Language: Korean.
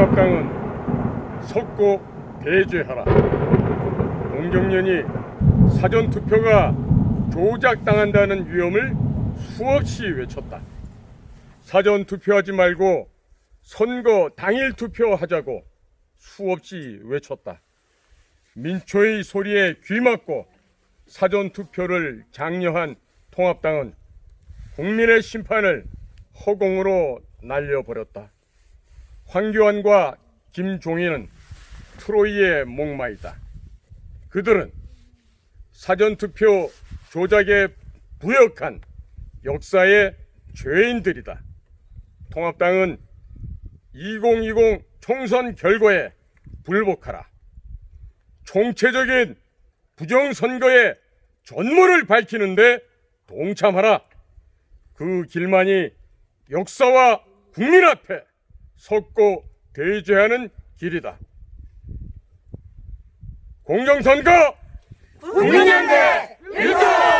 통합당은 석고 배제하라. 공정년이 사전 투표가 조작당한다는 위험을 수없이 외쳤다. 사전 투표하지 말고 선거 당일 투표하자고 수없이 외쳤다. 민초의 소리에 귀맞고 사전 투표를 장려한 통합당은 국민의 심판을 허공으로 날려버렸다. 황교안과 김종인은 트로이의 목마이다. 그들은 사전투표 조작에 부역한 역사의 죄인들이다. 통합당은 2020 총선 결과에 불복하라. 총체적인 부정선거의 전모를 밝히는데 동참하라. 그 길만이 역사와 국민 앞에 섰고 대죄하는 길이다. 공정선거 국민연대 일등!